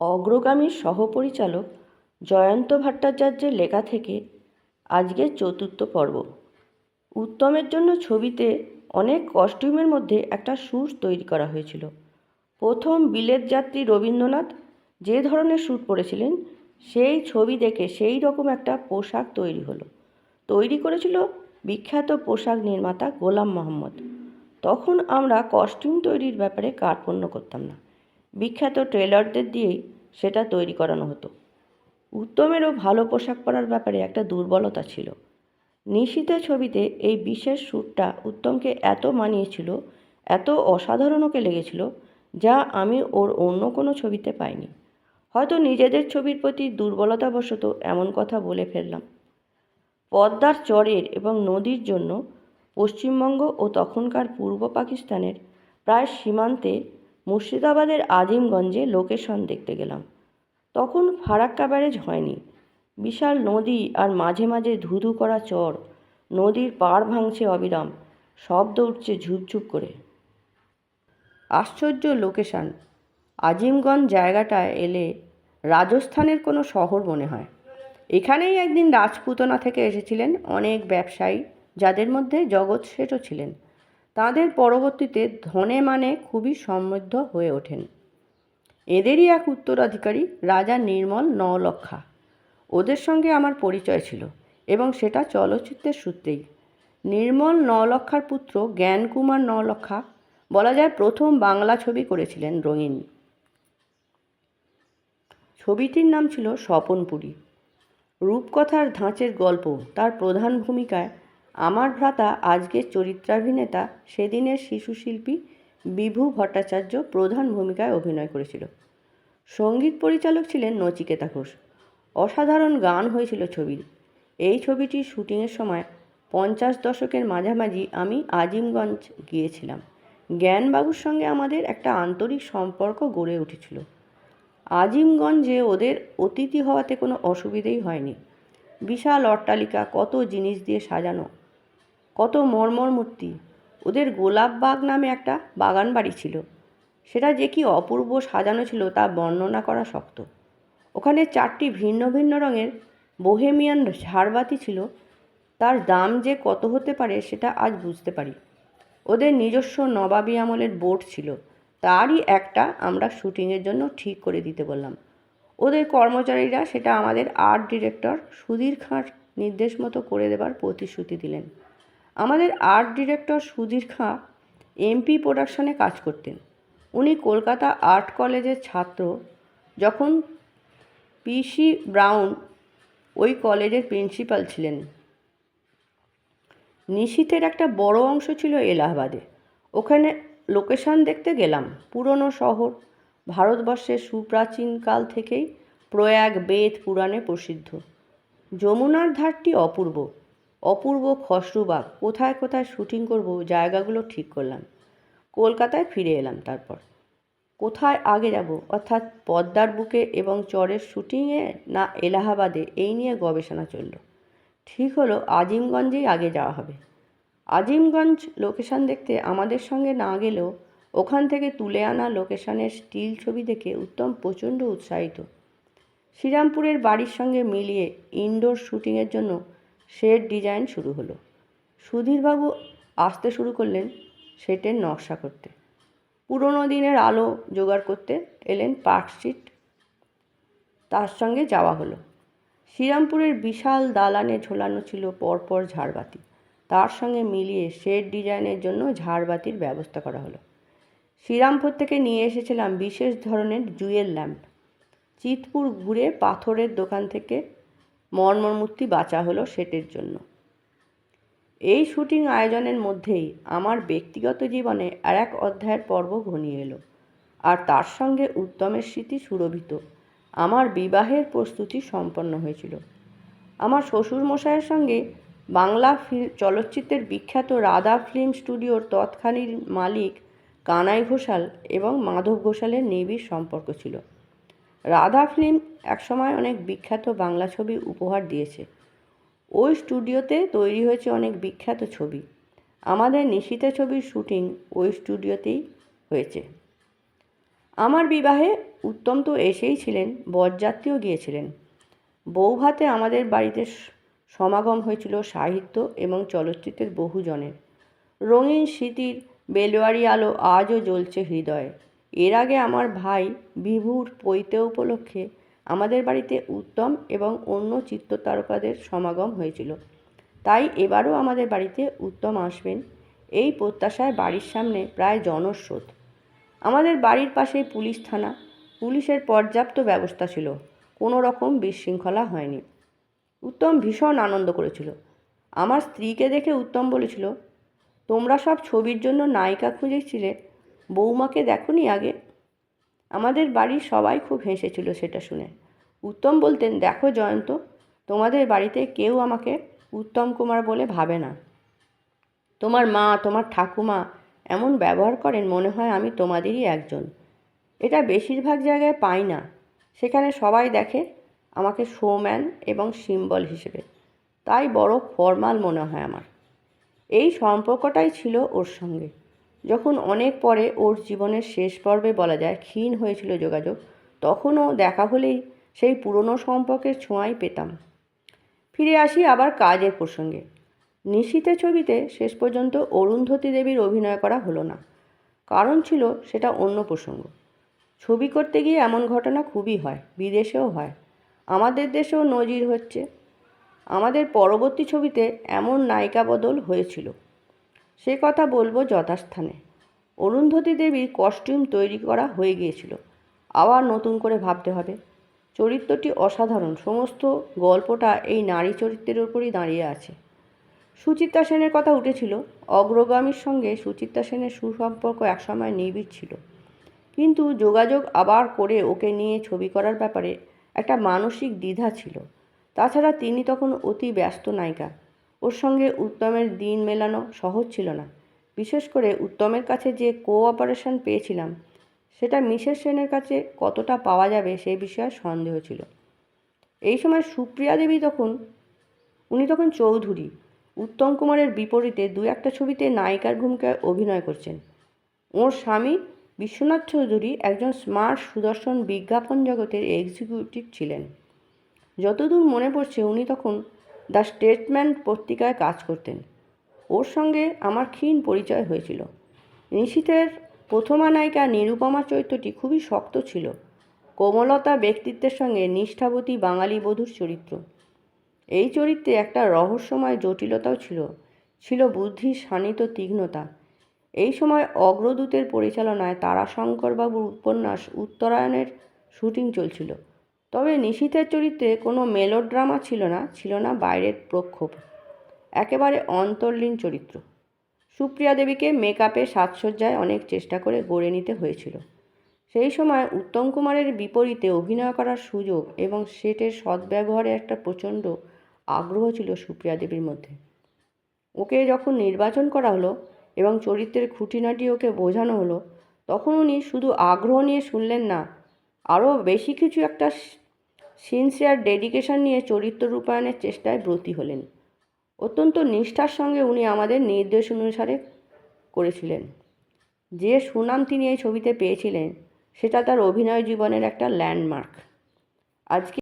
অগ্রগামী সহপরিচালক জয়ন্ত ভট্টাচার্যের লেখা থেকে আজকের চতুর্থ পর্ব। উত্তমের জন্য ছবিতে অনেক কস্টিউমের মধ্যে একটা স্যুট তৈরি করা হয়েছিল। প্রথম বিলেত যাত্রী রবীন্দ্রনাথ যে ধরনের স্যুট পরেছিলেন সেই ছবি দেখে সেই রকম একটা পোশাক তৈরি হলো। তৈরি করেছিল বিখ্যাত পোশাক নির্মাতা গোলাম মোহাম্মদ। তখন আমরা কস্টিউম তৈরির ব্যাপারে কার্পণ্য করতাম না। বিখ্যাত ট্রেলারদের দিয়েই সেটা তৈরি করানো হতো। উত্তমেরও ভালো পোশাক পরার ব্যাপারে একটা দুর্বলতা ছিল। নিশীথা ছবিতে এই বিশেষ শ্যুটটা উত্তমকে এত মানিয়েছিল, এত অসাধারণ ওকে লেগেছিল, যা আমি ওর অন্য কোনো ছবিতে পাইনি। হয়তো নিজেদের ছবির প্রতি দুর্বলতাবশত এমন কথা বলে ফেললাম। পদ্মার চরের এবং নদীর জন্য পশ্চিমবঙ্গ ও তখনকার পূর্ব পাকিস্তানের প্রায় সীমান্তে মুর্শিদাবাদের আজিমগঞ্জে লোকেশন দেখতে গেলাম। তখন ফারাক্কা ব্যারেজ হয়নি। বিশাল নদী আর মাঝে মাঝে ধুধু করা চর। নদীর পাড় ভাঙছে অবিরাম। শব্দ উঠছে ঝুপঝুপ করে। আশ্চর্য লোকেশান। আজিমগঞ্জ জায়গাটায় এলে রাজস্থানের কোনো শহর মনে হয়। এখানেই একদিন রাজপুতনা থেকে এসেছিলেন অনেক ব্যবসায়ী, যাদের মধ্যে জগৎ শেঠও ছিলেন। তাদের পরবর্তীতে ধনে মানে খুবই সমৃদ্ধ হয়ে ওঠেন। এদেরই এক উত্তরাধিকারী রাজা নির্মল নলক্ষা ওদের সঙ্গে আমার পরিচয় ছিল এবং সেটা চলচ্চিত্রের সূত্রেই। নির্মল নলক্ষার পুত্র জ্ঞানকুমার নলক্ষা বলা যায় প্রথম বাংলা ছবি করেছিলেন রঙিন। ছবিটির নাম ছিল স্বপনপুরী। রূপকথার ধাঁচের গল্প তার প্রধান ভূমিকায় আমার ভ্রাতা আজকের চরিত্রাভিনেতা, সেদিনের শিশুশিল্পী বিভু ভট্টাচার্য প্রধান ভূমিকায় অভিনয় করেছিল। সংগীত পরিচালক ছিলেন নচিকেতা ঘোষ। অসাধারণ গান হয়েছিল ছবির। এই ছবিটির শুটিংয়ের সময় পঞ্চাশ দশকের মাঝামাঝি আমি আজিমগঞ্জ গিয়েছিলাম। জ্ঞানবাবুর সঙ্গে আমাদের একটা আন্তরিক সম্পর্ক গড়ে উঠেছিল। আজিমগঞ্জে ওদের অতিথি হওয়াতে কোনো অসুবিধেই হয়নি। বিশাল অট্টালিকা, কত জিনিস দিয়ে সাজানো কত মর্মর মূর্তি। ওদের গোলাপবাগ নামে একটা বাগান বাড়ি ছিল। সেটা যে কি অপূর্ব সাজানো ছিল তা বর্ণনা করা শক্ত। ওখানে চারটি ভিন্ন ভিন্ন রঙের বোহেমিয়ান ঝাড়বাতি ছিল। তার দাম যে কত হতে পারে সেটা আজ বুঝতে পারি। ওদের নিজস্ব নবাবী আমলের বোট ছিল। তারই একটা আমরা শুটিংয়ের জন্য ঠিক করে দিতে বললাম। ওদের কর্মচারীরা সেটা আমাদের আর্ট ডিরেক্টর সুধীর খাঁর নির্দেশ মতো করে দেবার প্রতিশ্রুতি দিলেন। আমাদের art director Sudhir Khan MP প্রোডাকশনে কাজ করতেন। উনি কলকাতা আর্ট কলেজের ছাত্র। যখন পিসি ব্রাউন ওই কলেজের প্রিন্সিপাল ছিলেন। নিশীথের একটা বড় অংশ ছিল এলাহাবাদে। ওখানে লোকেশন দেখতে গেলাম, পুরনো শহর। ভারতবর্ষের সুপ্রাচীনকাল থেকেই প্রয়াগ বেদ পুরাণে প্রসিদ্ধ। যমুনার ধারটি অপূর্ব। অপূর্ব খসরুবাগ কোথায় কোথায় শুটিং করব, জায়গাগুলো ঠিক করলাম। কলকাতায় ফিরে এলাম তারপর। কোথায় আগে যাব? অর্থাৎ পদ্মার বুকে এবং চরের শুটিংয়ে না এলাহাবাদে? এই নিয়ে গবেষণা চলল। ঠিক হলো, আজিমগঞ্জেই আগে যাওয়া হবে। আজিমগঞ্জ লোকেশান দেখতে আমাদের সঙ্গে না গেলেও ওখান থেকে তুলে আনা লোকেশনের স্টিল ছবি দেখে উত্তম প্রচণ্ড উৎসাহিত। শ্রীরামপুরের বাড়ির সঙ্গে মিলিয়ে ইনডোর শুটিংয়ের জন্য সেট ডিজাইন শুরু হলো। সুধীরবাবু আসতে শুরু করলেন সেটের নকশা করতে। পুরোনো দিনের আলো জোগাড় করতে এলেন পার্কশিট তার সঙ্গে যাওয়া হলো। শ্রীরামপুরের বিশাল দালানে ঝোলানো ছিল পরপর ঝাড়বাতি। তার সঙ্গে মিলিয়ে শেড ডিজাইনের জন্য ঝাড়বাতির ব্যবস্থা করা হলো। শ্রীরামপুর থেকে নিয়ে এসেছিলাম বিশেষ ধরনের জুয়েল ল্যাম্প। চিতপুর ঘুরে পাথরের দোকান থেকে মর্মর মূর্তি বাঁচা হলো সেটের জন্য। এই শুটিং আয়োজনের মধ্যেই আমার ব্যক্তিগত জীবনে আর এক অধ্যায়ের পর্ব ঘনিয়ে এলো। আর তার সঙ্গে উত্তমের স্মৃতি সুরভিত। আমার বিবাহের প্রস্তুতি সম্পন্ন হয়েছিল। আমার শ্বশুরমশাইয়ের সঙ্গে বাংলা চলচ্চিত্রের বিখ্যাত রাধা ফিল্ম স্টুডিওর তৎকালীন মালিক কানাই ঘোষাল এবং মাধব ঘোষালের নিবিড় সম্পর্ক ছিল। রাধা ফিল্ম একসময় অনেক বিখ্যাত বাংলা ছবি উপহার দিয়েছে। ওই স্টুডিওতে তৈরি হয়েছে অনেক বিখ্যাত ছবি। আমাদের নিশিতা ছবির শুটিং ওই স্টুডিওতেই হয়েছে। আমার বিবাহে উত্তম তো এসেই ছিলেন, বরযাত্রীও গিয়েছিলেন। বৌভাতে আমাদের বাড়িতে সমাগম হয়েছিল সাহিত্য এবং চলচ্চিত্রের বহুজনের। রঙিন স্মৃতির বেলোয়ারি আলো আজও জ্বলছে হৃদয়ে। এর আগে আমার ভাই বিভুর পৈতে উপলক্ষে আমাদের বাড়িতে উত্তম এবং অন্য চিত্রতারকাদের সমাগম হয়েছিল। তাই এবারও আমাদের বাড়িতে উত্তম আসবেন। এই প্রত্যাশায় বাড়ির সামনে প্রায় জনস্রোত। আমাদের বাড়ির পাশে পুলিশ থানা। পুলিশের পর্যাপ্ত ব্যবস্থা ছিল। কোনো রকম বিশৃঙ্খলা হয়নি। উত্তম ভীষণ আনন্দ করেছিল। আমার স্ত্রীকে দেখে উত্তম বলেছিল, তোমরা সব ছবির জন্য নায়িকা খুঁজেছিলে বৌমাকে দেখনি আগে? আমাদের বাড়ির সবাই খুব হেসেছিল সেটা শুনে। উত্তম বলতেন, দেখো জয়ন্ত, তোমাদের বাড়িতে কেউ আমাকে উত্তম কুমার বলে ভাবে না। তোমার মা, তোমার ঠাকুমা এমন ব্যবহার করেন মনে হয় আমি তোমাদেরই একজন। এটা বেশিরভাগ জায়গায় পাই না। সেখানে সবাই দেখে আমাকে শোম্যান এবং সিম্বল হিসেবে। তাই বড় ফর্মাল মনে হয় আমার। এই সম্পর্কটাই ছিল ওর সঙ্গে। যখন অনেক পরে ওর জীবনের শেষ পর্বে বলা যায় ক্ষীণ হয়েছিল যোগাযোগ, তখনও দেখা হলেই সেই পুরনো সম্পর্কের ছোঁয়াই পেতাম। ফিরে আসি আবার কাজের প্রসঙ্গে। নিশীতে ছবিতে শেষ পর্যন্ত অরুন্ধতী দেবীর অভিনয় করা হলো না। কারণ ছিল সেটা অন্য প্রসঙ্গ। ছবি করতে গিয়ে এমন ঘটনা খুবই হয়, বিদেশেও হয়। আমাদের দেশেও নজির হচ্ছে। আমাদের পরবর্তী ছবিতে এমন নায়িকা বদল হয়েছিল। সে কথা বলব যথাস্থানে। অরুন্ধতী দেবীর কস্টিউম তৈরি করা হয়ে গিয়েছিল। আবার নতুন করে ভাবতে হবে। চরিত্রটি অসাধারণ। সমস্ত গল্পটা এই নারী চরিত্রের ওপরই দাঁড়িয়ে আছে। সুচিত্রা সেনের কথা উঠেছিল। অগ্রগামীর সঙ্গে সুচিত্রা সেনের সুসম্পর্ক একসময় নিবিড় ছিল। কিন্তু যোগাযোগ আবার করে ওকে নিয়ে ছবি করার ব্যাপারে একটা মানসিক দ্বিধা ছিল। তাছাড়া তিনি তখন অতি ব্যস্ত নায়িকা। ওর সঙ্গে উত্তমের দিন মেলানো সহজ ছিল না। বিশেষ করে উত্তমের কাছে যে কোঅপারেশন পেয়েছিলাম, সেটা মিসেস সেনের কাছে কতটা পাওয়া যাবে সে বিষয়ে সন্দেহ ছিল। এই সময় সুপ্রিয়া দেবী তখন, উনি তখন চৌধুরী। উত্তম কুমারের বিপরীতে দু একটা ছবিতে নায়িকার ভূমিকায় অভিনয় করছেন। ওর স্বামী বিশ্বনাথ চৌধুরী একজন স্মার্ট সুদর্শন বিজ্ঞাপন জগতের এক্সিকিউটিভ ছিলেন। যতদূর মনে পড়ছে, উনি তখন দ্য স্টেটমেন্ট পত্রিকায় কাজ করতেন। ওর সঙ্গে আমার ক্ষীণ পরিচয় হয়েছিল। নিশীথের প্রথমা নায়িকা নিরুপমা চরিত্রটি খুবই শক্ত ছিল। কোমলতা ব্যক্তিত্বের সঙ্গে নিষ্ঠাবতী বাঙালি বধূর চরিত্র। এই চরিত্রে একটা রহস্যময় জটিলতাও ছিল ছিল বুদ্ধির শানিত তীক্ষ্ণতা। এই সময় অগ্রদূতের পরিচালনায় তারাশঙ্করবাবুর উপন্যাস উত্তরায়ণের শুটিং চলছিল। তবে নিশীথের চরিত্রে কোনো মেলোড্রামা ছিল না ছিল না বাইরের প্রক্ষোভ। একেবারে অন্তর্লীন চরিত্র। সুপ্রিয়া দেবীকে মেকআপে সাজসজ্জায় অনেক চেষ্টা করে গড়ে নিতে হয়েছিল। সেই সময় উত্তম কুমারের বিপরীতে অভিনয় করার সুযোগ এবং সেটের সদ্ব্যবহারে একটা প্রচণ্ড আগ্রহ ছিল সুপ্রিয়া দেবীর মধ্যে। ওকে যখন নির্বাচন করা হলো এবং চরিত্রের খুঁটিনাটি ওকে বোঝানো হলো, তখন উনি শুধু আগ্রহ নিয়ে শুনলেন না আরও বেশি কিছু একটা সিনসিয়ার ডেডিকেশন নিয়ে চরিত্র রূপায়ণের চেষ্টায় ব্রতী হলেন। অত্যন্ত নিষ্ঠার সঙ্গে উনি আমাদের নির্দেশ অনুসারে করেছিলেন। যে সুনাম তিনি এই ছবিতে পেয়েছিলেন, সেটা তার অভিনয় জীবনের একটা ল্যান্ডমার্ক আজকে